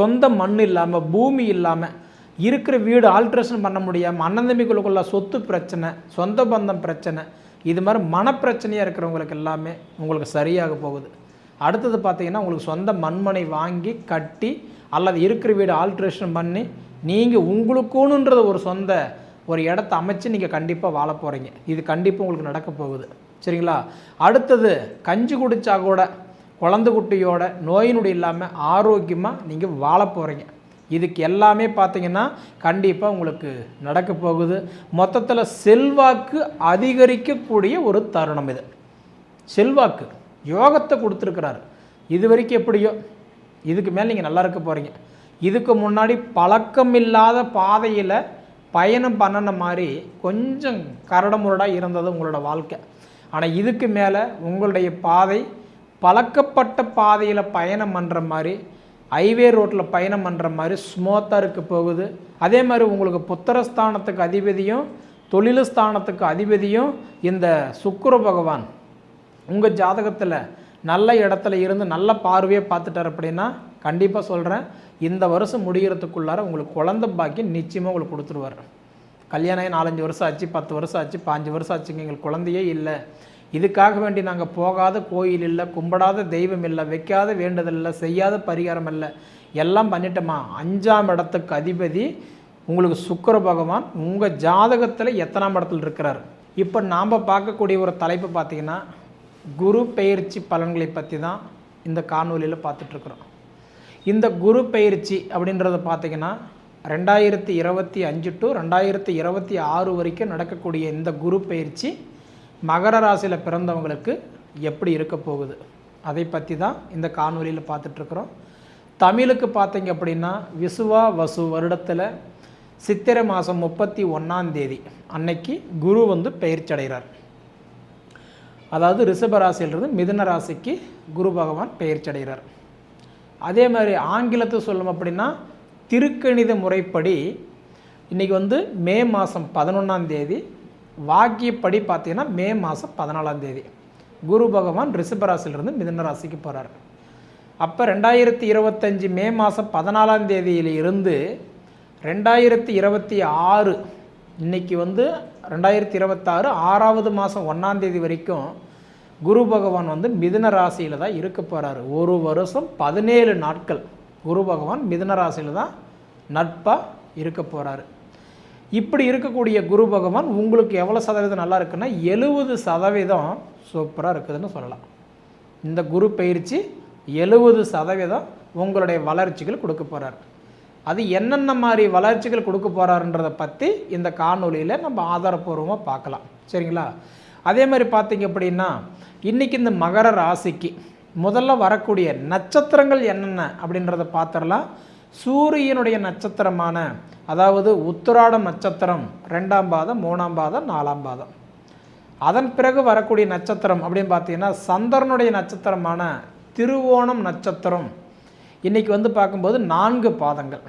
சொந்த மண் இல்லாமல் பூமி இல்லாமல் இருக்கிற வீடு ஆல்ட்ரேஷன் பண்ண முடியாமல் அண்ணந்தம்பிக்குள்ளுக்குள்ள சொத்து பிரச்சனை சொந்த பந்தம் பிரச்சனை இது மாதிரி மனப்பிரச்சனையாக இருக்கிறவங்களுக்கு எல்லாமே உங்களுக்கு சரியாக போகுது. அடுத்தது பார்த்தீங்கன்னா உங்களுக்கு சொந்த மண்மனை வாங்கி கட்டி அல்லது இருக்கிற வீடு ஆல்ட்ரேஷன் பண்ணி நீங்கள் உங்களுக்குன்றது ஒரு சொந்த ஒரு இடத்த அமைச்சு நீங்கள் கண்டிப்பாக வாழ போகிறீங்க இது கண்டிப்பாக உங்களுக்கு நடக்க போகுது. சரிங்களா? அடுத்தது கஞ்சி குடித்தா கூட குழந்தை குட்டியோட நோய் நொடி இல்லாமல் ஆரோக்கியமாக நீங்கள் வாழ போகிறீங்க இதுக்கு எல்லாமே பார்த்தீங்கன்னா கண்டிப்பாக உங்களுக்கு நடக்க போகுது. மொத்தத்தில் செல்வாக்கு அதிகரிக்கக்கூடிய ஒரு தருணம் இது. செல்வாக்கு யோகத்தை கொடுத்துருக்கிறாரு. இது வரைக்கும் எப்படியோ? இதுக்கு மேலே நீங்கள் நல்லா இருக்க போகிறீங்க இதுக்கு முன்னாடி பழக்கம் இல்லாத பாதையில் பயணம் பண்ணின மாதிரி கொஞ்சம் கரடமுரடாக இருந்தது உங்களோட வாழ்க்கை. ஆனால் இதுக்கு மேலே உங்களுடைய பாதை பழக்கப்பட்ட பாதையில் பயணம் பண்ணுற மாதிரி ஹைவே ரோட்டில் பயணம் பண்ணுற மாதிரி ஸ்மூத்தாக இருக்க போகுது. அதே மாதிரி உங்களுக்கு புத்திரஸ்தானத்துக்கு அதிபதியும் தொழில் ஸ்தானத்துக்கு அதிபதியும் இந்த சுக்கர பகவான் உங்கள் ஜாதகத்தில் நல்ல இடத்துல இருந்து நல்ல பார்வையை பார்த்துட்டார் அப்படின்னா கண்டிப்பாக சொல்கிறேன் இந்த வருஷம் முடிகிறதுக்குள்ளார உங்களுக்கு குழந்த பாக்கியம் நிச்சயமாக உங்களுக்கு கொடுத்துருவார். கல்யாணம் ஆகி நாலஞ்சு வருஷம் ஆச்சு பத்து வருஷம் ஆச்சு பாஞ்சு வருஷம் ஆச்சுங்க எங்களுக்கு குழந்தையே இல்லை. இதுக்காக வேண்டி நாங்கள் போகாத கோயில் இல்லை கும்பிடாத தெய்வம் இல்லை வைக்காத வேண்டுதல் இல்லை செய்யாத பரிகாரம் இல்லை. எல்லாம் பண்ணிட்டோமா? அஞ்சாம் இடத்துக்கு அதிபதி உங்களுக்கு சுக்கர பகவான் உங்கள் ஜாதகத்தில் எத்தனாம் இடத்துல இருக்கிறார்? இப்போ நாம் பார்க்கக்கூடிய ஒரு தலைப்பு பார்த்தீங்கன்னா குரு பெயர்ச்சி பலன்களை பற்றி தான் இந்த காணொலியில் பார்த்துட்ருக்குறோம். இந்த குரு பெயர்ச்சி அப்படின்றத பார்த்திங்கன்னா ரெண்டாயிரத்தி இருபத்தி அஞ்சு டு ரெண்டாயிரத்தி இருபத்தி ஆறு வரைக்கும் நடக்கக்கூடிய இந்த குரு பயிற்சி மகர ராசியில் பிறந்தவங்களுக்கு எப்படி இருக்க போகுது? அதை பற்றி தான் இந்த காணொலியில் பார்த்துட்ருக்குறோம் தமிழுக்கு பார்த்தீங்க அப்படின்னா விசுவா வசு வருடத்தில் சித்திரை மாதம் முப்பத்தி ஒன்றாம் தேதி அன்னைக்கு குரு வந்து பெயர்ச்சி அடைகிறார். அதாவது ரிஷப ராசியிலிருந்து மிதுன ராசிக்கு குரு பகவான் பெயர்ச்சி அடைகிறார். அதே மாதிரி ஆங்கிலத்தை சொல்லணும் அப்படின்னா திருக்கணித முறைப்படி இன்றைக்கி வந்து மே மாதம் பதினொன்றாம் தேதி வாக்கியப்படி பார்த்தீங்கன்னா மே மாதம் பதினாலாம் தேதி. குரு பகவான் ரிஷபராசிலிருந்து மிதன ராசிக்கு போகிறார் அப்போ ரெண்டாயிரத்தி இருபத்தஞ்சி மே மாதம் பதினாலாம் தேதியில் இருந்து ரெண்டாயிரத்தி இருபத்தி ஆறு இன்னைக்கு வந்து ரெண்டாயிரத்தி இருபத்தாறு ஆறாவது மாதம் ஒன்றாந்தேதி வரைக்கும் குரு பகவான் வந்து மிதுன ராசியில் தான் இருக்க போகிறாரு ஒரு வருஷம் பதினேழு நாட்கள் குரு பகவான் மிதுன ராசியில் தான் நட்பாக இருக்க போகிறாரு இப்படி இருக்கக்கூடிய குரு பகவான் உங்களுக்கு எவ்வளோ சதவீதம் நல்லா இருக்குன்னா எழுபது சதவீதம் சூப்பராக இருக்குதுன்னு சொல்லலாம். இந்த குரு பயிற்சி எழுபது சதவீதம் உங்களுடைய வளர்ச்சிகள் கொடுக்க போகிறார் அது என்னென்ன மாதிரி வளர்ச்சிகள் கொடுக்க போகிறாருன்றதை பற்றி இந்த காணொலியில் நம்ம ஆதாரப்பூர்வமாக பார்க்கலாம். சரிங்களா? அதே மாதிரி பார்த்தீங்க அப்படின்னா இன்றைக்கி இந்த மகர ராசிக்கு முதல்ல வரக்கூடிய நட்சத்திரங்கள் என்னென்ன அப்படின்றத பார்த்துடலாம். சூரியனுடைய நட்சத்திரமான அதாவது உத்திராடம் நட்சத்திரம் ரெண்டாம் பாதம் மூணாம் பாதம் நாலாம் பாதம். அதன் பிறகு வரக்கூடிய நட்சத்திரம் அப்படின்னு பார்த்தீங்கன்னா சந்திரனுடைய நட்சத்திரமான திருவோணம் நட்சத்திரம். இன்றைக்கி வந்து பார்க்கும்போது நான்கு பாதங்கள்.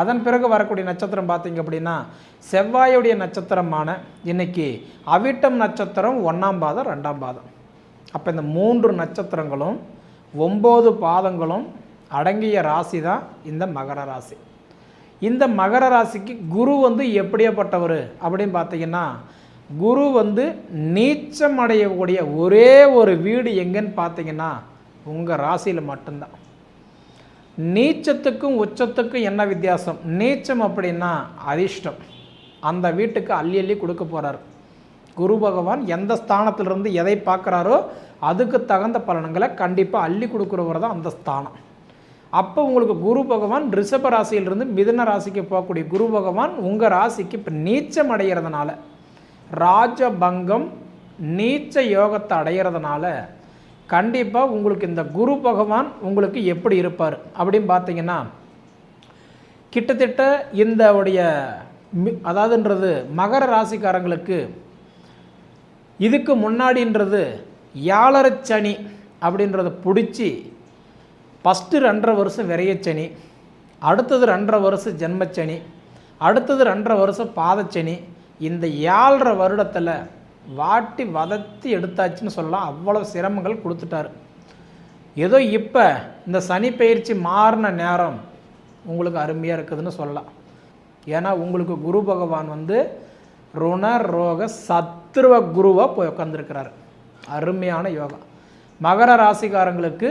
அதன் பிறகு வரக்கூடிய நட்சத்திரம் பார்த்தீங்க அப்படின்னா செவ்வாயுடைய நட்சத்திரமான இன்னைக்கு அவிட்டம் நட்சத்திரம் ஒன்றாம் பாதம் ரெண்டாம் பாதம். அப்போ இந்த மூன்று நட்சத்திரங்களும் ஒம்பது பாதங்களும் அடங்கிய ராசி தான் இந்த மகர ராசி. இந்த மகர ராசிக்கு குரு வந்து எப்படியாப்பட்டவர்? அப்படின்னு பார்த்தீங்கன்னா குரு வந்து நீச்சம் அடையக்கூடிய ஒரே ஒரு வீடு எங்கன்னு பார்த்தீங்கன்னா உங்கள் ராசியில் மட்டும்தான். நீச்சத்துக்கும் உச்சத்துக்கும் என்ன வித்தியாசம்? நீச்சம் அப்படின்னா அதிர்ஷ்டம். அந்த வீட்டுக்கு அள்ளி அள்ளி கொடுக்க போகிறார் குரு பகவான் எந்த ஸ்தானத்திலிருந்து எதை பார்க்குறாரோ அதுக்கு தகுந்த பலன்களை கண்டிப்பாக அள்ளி கொடுக்குறவர் தான் அந்த ஸ்தானம். அப்போ உங்களுக்கு குரு பகவான் ரிஷப ராசியிலிருந்து மிதன ராசிக்கு போகக்கூடிய குரு பகவான் உங்கள் ராசிக்கு இப்போ நீச்சம் அடைகிறதுனால ராஜபங்கம் நீச்ச யோகத்தை அடைகிறதுனால கண்டிப்பாக உங்களுக்கு இந்த குரு பகவான் உங்களுக்கு எப்படி இருப்பார்? அப்படின்னு பார்த்தீங்கன்னா கிட்டத்தட்ட இந்த உடைய மி அதாவதுன்றது மகர ராசிக்காரங்களுக்கு இதுக்கு முன்னாடின்றது யாழரச்சனி அப்படின்றத பிடிச்சி ஃபஸ்ட்டு ரெண்டரை வருஷம் விரையச்சனி அடுத்தது ரெண்டரை வருஷம் ஜென்மச்சனி அடுத்தது ரெண்டரை வருஷம் பாதச்சனி இந்த ஏழரை வருடத்தில் வாட்டி வதத்தி எடுத்தாச்சுன்னு சொல்லலாம். அவ்வளோ சிரமங்கள் கொடுத்துட்டாரு. ஏதோ இப்போ இந்த சனி பயிற்சி மாறின நேரம் உங்களுக்கு அருமையாக இருக்குதுன்னு சொல்லலாம். ஏன்னா உங்களுக்கு குரு பகவான் வந்து ருண ரோக சத்ருவ குருவாக போய் உட்காந்துருக்கிறாரு அருமையான யோகா மகர ராசிக்காரங்களுக்கு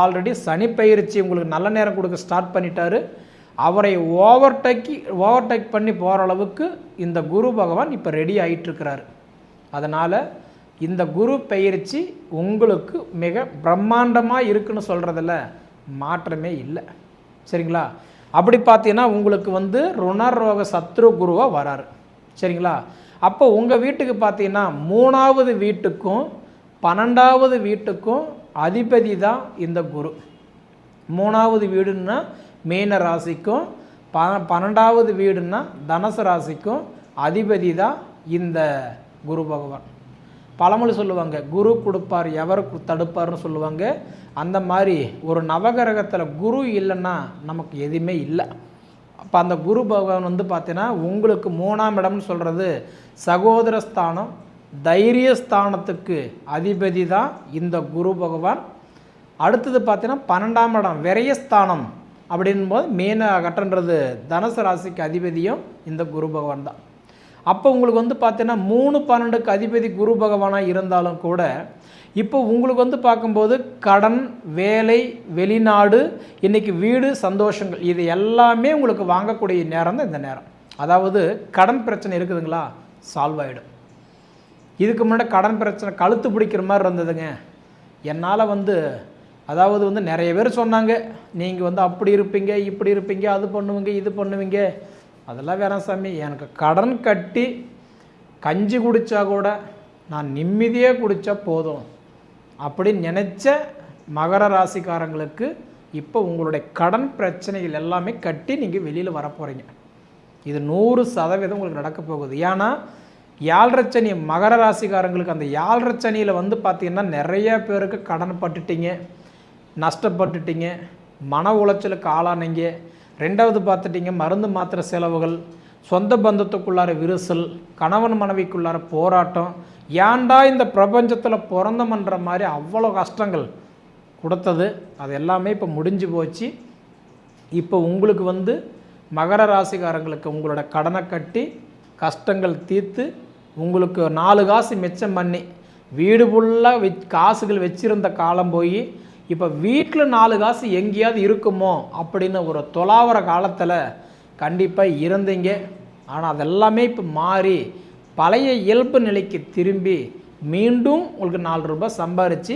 ஆல்ரெடி சனி பயிற்சி உங்களுக்கு நல்ல நேரம் கொடுக்க ஸ்டார்ட் பண்ணிட்டாரு. அவரை ஓவர்டேக்கி ஓவர்டேக் பண்ணி போகிற அளவுக்கு இந்த குரு பகவான் இப்போ ரெடி ஆகிட்டுருக்கிறார் அதனால் இந்த குரு பயிற்சி உங்களுக்கு மிக பிரம்மாண்டமாக இருக்குன்னு சொல்கிறதில் மாற்றமே இல்லை. சரிங்களா? அப்படி பார்த்தீங்கன்னா உங்களுக்கு வந்து ருணரோக சத்ரு குருவாக வராரு. சரிங்களா? அப்போ உங்கள் வீட்டுக்கு பார்த்தீங்கன்னா மூணாவது வீட்டுக்கும் பன்னெண்டாவது வீட்டுக்கும் அதிபதி தான் இந்த குரு. மூணாவது வீடுன்னா மீன ராசிக்கும் ப பன்னெண்டாவது வீடுன்னா தனுசு ராசிக்கும் அதிபதி தான் இந்த குரு பகவான். பழமொழி சொல்லுவாங்க குரு கொடுப்பார் எவர் தடுப்பார்னு சொல்லுவாங்க. அந்த மாதிரி ஒரு நவகிரகத்தில் குரு இல்லைன்னா நமக்கு எதுவுமே இல்லை. அப்போ அந்த குரு பகவான் வந்து பார்த்தீங்கன்னா உங்களுக்கு மூணாம் இடம்னு சொல்கிறது சகோதர தைரியஸ்தானத்துக்கு தைரிய ஸ்தானத்துக்கு அதிபதி தான் இந்த குரு பகவான். அடுத்தது பார்த்தீங்கன்னா பன்னெண்டாம் இடம் விரயஸ்தானம் அப்படின்போது மீன கட்டன்றது தனுசு ராசிக்கு அதிபதியும் இந்த குரு பகவான் தான் அப்போ உங்களுக்கு வந்து பார்த்தீங்கன்னா மூணு பன்னெண்டுக்கு அதிபதி குரு பகவானாக இருந்தாலும் கூட இப்போ உங்களுக்கு வந்து பார்க்கும்போது கடன் வேலை வெளிநாடு இன்றைக்கி வீடு சந்தோஷங்கள் இது எல்லாமே உங்களுக்கு வாங்கக்கூடிய நேரம் தான் இந்த நேரம். அதாவது கடன் பிரச்சனை இருக்குதுங்களா? சால்வ் ஆகிடும் இதுக்கு முன்னாடி கடன் பிரச்சனை கழுத்து பிடிக்கிற மாதிரி இருந்ததுங்க. என்னால் வந்து அதாவது வந்து நிறைய பேர் சொன்னாங்க நீங்கள் வந்து அப்படி இருப்பீங்க இப்படி இருப்பீங்க அது பண்ணுவீங்க இது பண்ணுவீங்க. அதெல்லாம் வேணாம் சாமி. எனக்கு கடன் கட்டி கஞ்சி குடித்தா கூட நான் நிம்மதியாக குடித்தா போதும். அப்படின்னு நினச்ச மகர ராசிக்காரங்களுக்கு இப்போ உங்களுடைய கடன் பிரச்சனைகள் எல்லாமே கட்டி நீங்கள் வெளியில் வர போகிறீங்க இது நூறு சதவீதம் உங்களுக்கு நடக்க போகுது. ஏன்னா யாழ்ரச்சனி மகர ராசிக்காரங்களுக்கு அந்த யாழ்ரச்சனியில் வந்து பார்த்தீங்கன்னா நிறைய பேருக்கு கடன் பட்டுட்டீங்க நஷ்டப்பட்டுட்டீங்க மன உளைச்சலுக்கு ஆளானீங்க. ரெண்டாவது பார்த்துட்டீங்க மருந்து மாத்திரை செலவுகள் சொந்த பந்தத்துக்குள்ளார விரிசல் கணவன் மனைவிக்குள்ளார போராட்டம். ஏன்டா இந்த பிரபஞ்சத்தில் பிறந்தமன்ற மாதிரி அவ்வளோ கஷ்டங்கள் கொடுத்தது? அது எல்லாமே இப்போ முடிஞ்சு போச்சு. இப்போ உங்களுக்கு வந்து மகர ராசிக்காரங்களுக்கு உங்களோட கடனை கட்டி கஷ்டங்கள் தீர்த்து உங்களுக்கு நாலு காசு மிச்சம் பண்ணி வீடு ஃபுல்லாக வச் காசுகள் வச்சிருந்த காலம் போய் இப்போ வீட்டில் நாலு காசு எங்கேயாவது இருக்குமோ அப்படின்னு ஒரு தொலாவர காலத்தில் கண்டிப்பாக இருந்தீங்க. ஆனால் அதெல்லாமே இப்போ மாறி பழைய இயல்பு நிலைக்கு திரும்பி மீண்டும் உங்களுக்கு நாலு ரூபாய் சம்பாரித்து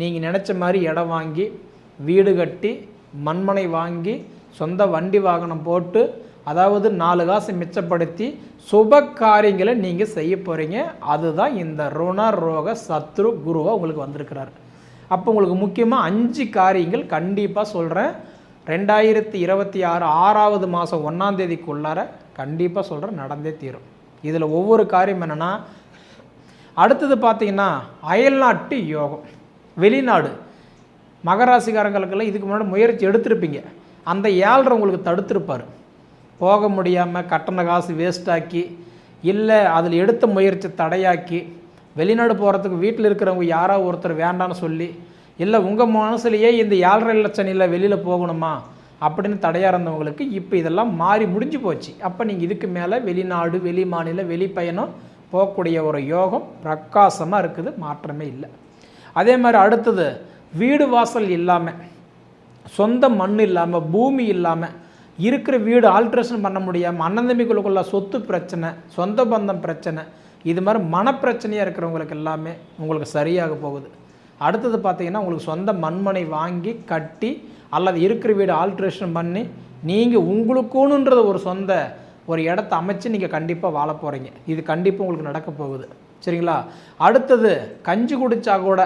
நீங்கள் நினச்ச மாதிரி இடம் வாங்கி வீடு கட்டி மண்மனை வாங்கி சொந்த வண்டி வாகனம் போட்டு அதாவது நாலு காசு மிச்சப்படுத்தி சுப காரியங்களை நீங்கள் செய்ய போகிறீங்க அதுதான் இந்த ருண ரோக சத்ரு குருவாக உங்களுக்கு வந்திருக்கிறார். அப்போ உங்களுக்கு முக்கியமாக அஞ்சு காரியங்கள் கண்டிப்பாக சொல்கிறேன் ரெண்டாயிரத்தி இருபத்தி ஆறு ஆறாவது மாதம் ஒன்றாம் தேதிக்குள்ளார கண்டிப்பாக சொல்கிறேன் நடந்தே தீரும். இதில் ஒவ்வொரு காரியம் என்னென்னா அடுத்தது பார்த்தீங்கன்னா அயல்நாட்டு யோகம். வெளிநாடு. மகராசிக்காரங்களுக்கெல்லாம் இதுக்கு முன்னாடி முயற்சி எடுத்திருப்பீங்க. அந்த ஏழ்ரை உங்களுக்கு தடுத்திருப்பார். போக முடியாமல் கட்டண காசு வேஸ்டாக்கி இல்லை அதில் எடுத்த முயற்சி தடையாக்கி வெளிநாடு போகிறதுக்கு வீட்டில் இருக்கிறவங்க யாரோ ஒருத்தர் வேண்டான்னு சொல்லி இல்லை உங்கள் மனசுலையே இந்த ஏழரை லட்சணியில் வெளியில் போகணுமா அப்படின்னு தடையாக இருந்தவங்களுக்கு இப்போ இதெல்லாம் மாறி முடிஞ்சு போச்சு. அப்போ நீங்கள் இதுக்கு மேலே வெளிநாடு வெளி மாநில வெளிப்பயணம் போகக்கூடிய ஒரு யோகம் பிரகாசமாக இருக்குது மாற்றமே இல்லை. அதே மாதிரி அடுத்தது வீடு வாசல் இல்லாமல் சொந்த மண் இல்லாமல் பூமி இல்லாமல் இருக்கிற வீடு ஆல்ட்ரேஷன் பண்ண முடியாமல் அண்ணன் தம்பிகளுக்குள்ள சொத்து பிரச்சனை சொந்த பந்தம் பிரச்சனை இது மாதிரி மனப்பிரச்சனையாக இருக்கிறவங்களுக்கு எல்லாமே உங்களுக்கு சரியாக போகுது. அடுத்தது பார்த்தீங்கன்னா உங்களுக்கு சொந்த மண்மனை வாங்கி கட்டி அல்லது இருக்கிற வீடு ஆல்ட்ரேஷன் பண்ணி நீங்கள் உங்களுக்குன்றது ஒரு சொந்த ஒரு இடத்த அமைச்சு நீங்கள் கண்டிப்பாக வாழ போகிறீங்க இது கண்டிப்பாக உங்களுக்கு நடக்க போகுது. சரிங்களா? அடுத்தது கஞ்சி குடித்தா கூட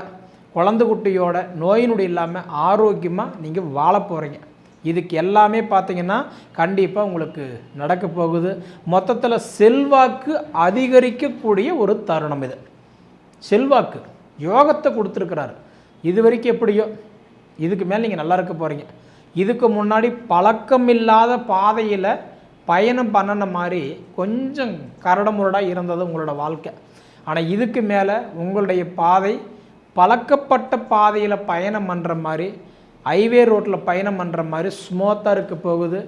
குழந்தை குட்டியோட நோயினுடைய இல்லாமல் ஆரோக்கியமாக நீங்கள் வாழ போகிறீங்க இதுக்கு எல்லாமே பார்த்தீங்கன்னா கண்டிப்பாக உங்களுக்கு நடக்க போகுது. மொத்தத்தில் செல்வாக்கு அதிகரிக்கக்கூடிய ஒரு தருணம் இது. செல்வாக்கு யோகத்தை கொடுத்துருக்கிறாரு. இது வரைக்கும் எப்படியோ? இதுக்கு மேலே நீங்கள் நல்லா இருக்க போகிறீங்க இதுக்கு முன்னாடி பழக்கம் இல்லாத பாதையில் பயணம் பண்ணின மாதிரி கொஞ்சம் கரடமுரடாக இருந்தது உங்களோட வாழ்க்கை. ஆனால் இதுக்கு மேலே உங்களுடைய பாதை பழக்கப்பட்ட பாதையில் பயணம் பண்ணுற மாதிரி ஹைவே ரோட்டில் பயணம் பண்ணுற மாதிரி ஸ்மூத்தாக இருக்க போகுது.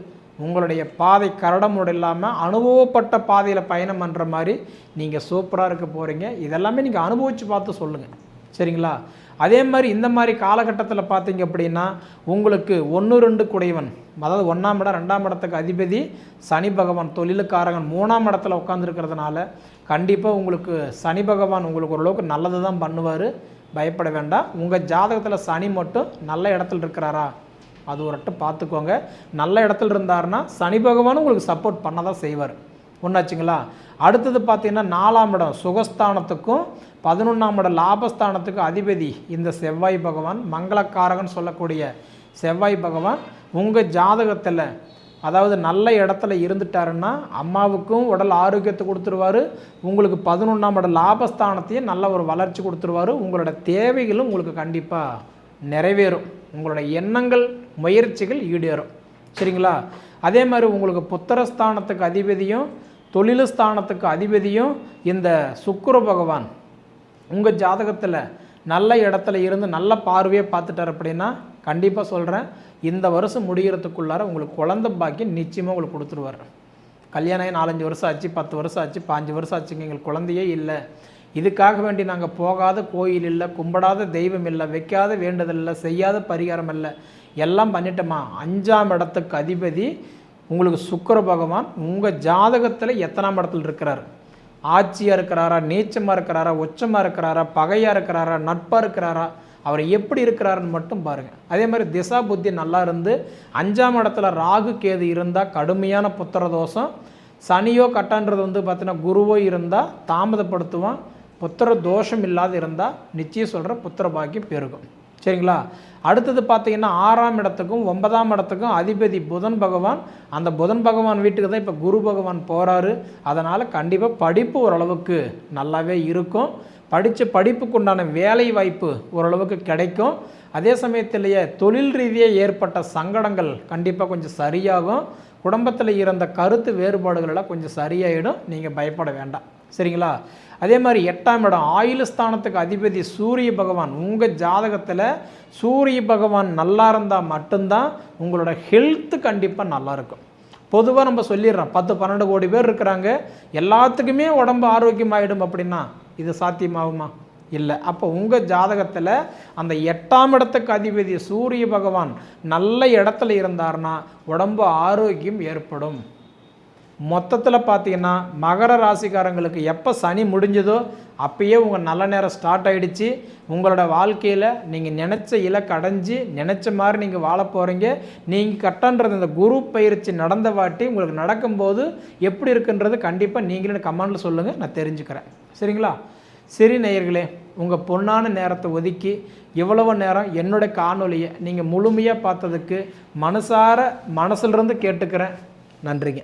உங்களுடைய பாதை கரடமுடு இல்லாமல் அனுபவப்பட்ட பாதையில் பயணம் பண்ணுற மாதிரி நீங்கள் சூப்பராக இருக்க போகிறீங்க இதெல்லாமே நீங்கள் அனுபவித்து பார்த்து சொல்லுங்கள் சரிங்களா? அதே மாதிரி இந்த மாதிரி காலகட்டத்தில் பார்த்தீங்க அப்படின்னா உங்களுக்கு ஒன்று ரெண்டு குடைவன் அதாவது ஒன்றாம் இடம் ரெண்டாம் இடத்துக்கு அதிபதி சனி பகவான் தொழிலுக்காரகன் மூணாம் இடத்துல உட்காந்துருக்கிறதுனால கண்டிப்பாக உங்களுக்கு சனி பகவான் உங்களுக்கு ஓரளவுக்கு நல்லது தான் பண்ணுவார். பயப்பட வேண்டாம் உங்கள் ஜாதகத்தில் சனி மட்டும் நல்ல இடத்துல இருக்கிறாரா? அது ஒரு வட்டம் பார்த்துக்கோங்க நல்ல இடத்துல இருந்தாருன்னா சனி பகவானும் உங்களுக்கு சப்போர்ட் பண்ண தான் செய்வார். ஒன்றாச்சுங்களா அடுத்தது பார்த்தீங்கன்னா நாலாம் இடம் சுகஸ்தானத்துக்கும் பதினொன்றாம் இடம் லாபஸ்தானத்துக்கும் அதிபதி இந்த செவ்வாய் பகவான் மங்களக்காரகன் சொல்லக்கூடிய செவ்வாய் பகவான். உங்கள் ஜாதகத்தில் அதாவது நல்ல இடத்துல இருந்துட்டாருன்னா அம்மாவுக்கும் உடல் ஆரோக்கியத்தை கொடுத்துருவாரு. உங்களுக்கு பதினொன்றாம் இடம் லாபஸ்தானத்தையும் நல்ல ஒரு வளர்ச்சி கொடுத்துருவாரு. உங்களோட தேவைகளும் உங்களுக்கு கண்டிப்பாக நிறைவேறும். உங்களோட எண்ணங்கள் முயற்சிகள் ஈடேறும். சரிங்களா? அதே மாதிரி உங்களுக்கு புத்திரஸ்தானத்துக்கு அதிபதியும் தொழில் ஸ்தானத்துக்கு அதிபதியும் இந்த சுக்கிர பகவான் உங்கள் ஜாதகத்தில் நல்ல இடத்துல இருந்து நல்ல பார்வையை பார்த்துட்டார் அப்படின்னா கண்டிப்பாக சொல்கிறேன் இந்த வருஷம் முடிகிறதுக்குள்ளார உங்களுக்கு குழந்த பாக்கியம் நிச்சயமாக உங்களுக்கு கொடுத்துருவார். கல்யாணம் ஆகி நாலஞ்சு வருஷம் ஆச்சு பத்து வருஷம் ஆச்சு பாஞ்சு வருஷம் ஆச்சுங்க எங்களுக்கு குழந்தையே இல்லை. இதுக்காக வேண்டி நாங்கள் போகாத கோயில் இல்லை கும்பிடாத தெய்வம் இல்லை வைக்காத வேண்டுதல் இல்லை செய்யாத பரிகாரம் இல்லை எல்லாம் பண்ணிட்டோமா? அஞ்சாம் இடத்துக்கு அதிபதி உங்களுக்கு சுக்கர பகவான் உங்கள் ஜாதகத்தில் எத்தனாம் இடத்துல இருக்கிறார்? ஆட்சியாக இருக்கிறாரா நீச்சமாக இருக்கிறாரா உச்சமாக இருக்கிறாரா பகையாக இருக்கிறாரா நட்பாக இருக்கிறாரா? அவர் எப்படி இருக்கிறாருன்னு மட்டும் பாருங்கள் அதே மாதிரி திசா புத்தி நல்லா இருந்து அஞ்சாம் இடத்துல ராகு கேது இருந்தால் கடுமையான புத்திர தோஷம் சனியோ கட்டான்றது வந்து பார்த்தீங்கன்னா குருவோ இருந்தால் தாமதப்படுத்துவான். புத்திர தோஷம் இல்லாத இருந்தால் நிச்சயம் சொல்கிற புத்திர பாக்கியம் பெருகும். சரிங்களா? அடுத்தது பார்த்தீங்கன்னா ஆறாம் இடத்துக்கும் ஒன்பதாம் இடத்துக்கும் அதிபதி புதன் பகவான். அந்த புதன் பகவான் வீட்டுக்கு தான் இப்போ குரு பகவான் போகிறாரு அதனால் கண்டிப்பாக படிப்பு ஓரளவுக்கு நல்லாவே இருக்கும். படித்த படிப்புக்கு உண்டான வேலை வாய்ப்பு ஓரளவுக்கு கிடைக்கும். அதே சமயத்திலேயே தொழில் ரீதியாக ஏற்பட்ட சங்கடங்கள் கண்டிப்பாக கொஞ்சம் சரியாகும். குடும்பத்தில் இருந்த கருத்து வேறுபாடுகளெல்லாம் கொஞ்சம் சரியாயிடும். நீங்கள் பயப்பட வேண்டாம். சரிங்களா? அதே மாதிரி எட்டாம் இடம் ஆயுள் ஸ்தானத்துக்கு அதிபதி சூரிய பகவான். உங்கள் ஜாதகத்தில் சூரிய பகவான் நல்லா இருந்தால் மட்டும்தான் உங்களோட ஹெல்த்து கண்டிப்பாக நல்லா இருக்கும். பொதுவாக நம்ம சொல்லிடுறோம் பத்து பன்னெண்டு கோடி பேர் இருக்கிறாங்க. எல்லாத்துக்குமே உடம்பு ஆரோக்கியமாகிடும் அப்படின்னா இது சாத்தியமாகுமா? இல்லை. அப்போ உங்கள் ஜாதகத்தில் அந்த எட்டாம் இடத்துக்கு அதிபதி சூரிய பகவான் நல்ல இடத்துல இருந்தார்னா உடம்பு ஆரோக்கியம் ஏற்படும். மொத்தத்தில் பார்த்தீங்கன்னா மகர ராசிக்காரங்களுக்கு எப்போ சனி முடிஞ்சதோ அப்பயே உங்கள் நல்ல நேரம் ஸ்டார்ட் ஆகிடுச்சு உங்களோட வாழ்க்கையில் நீங்கள் நினச்ச இலக்கு அடைஞ்சு நினச்ச மாதிரி நீங்கள் வாழ போகிறீங்க நீங்கள் கட்டன்றது இந்த குரு பயிற்சி நடந்த வாட்டி உங்களுக்கு நடக்கும்போது எப்படி இருக்குன்றது கண்டிப்பாக நீங்களே கமெண்டில் சொல்லுங்கள் நான் தெரிஞ்சுக்கிறேன். சரிங்களா? சரி நேயர்களே உங்கள் பொன்னான நேரத்தை ஒதுக்கி இவ்வளவு நேரம் என்னுடைய காணொலியை நீங்கள் முழுமையாக பார்த்ததுக்கு மனசார மனசிலிருந்து கேட்டுக்கிறேன். நன்றிங்க.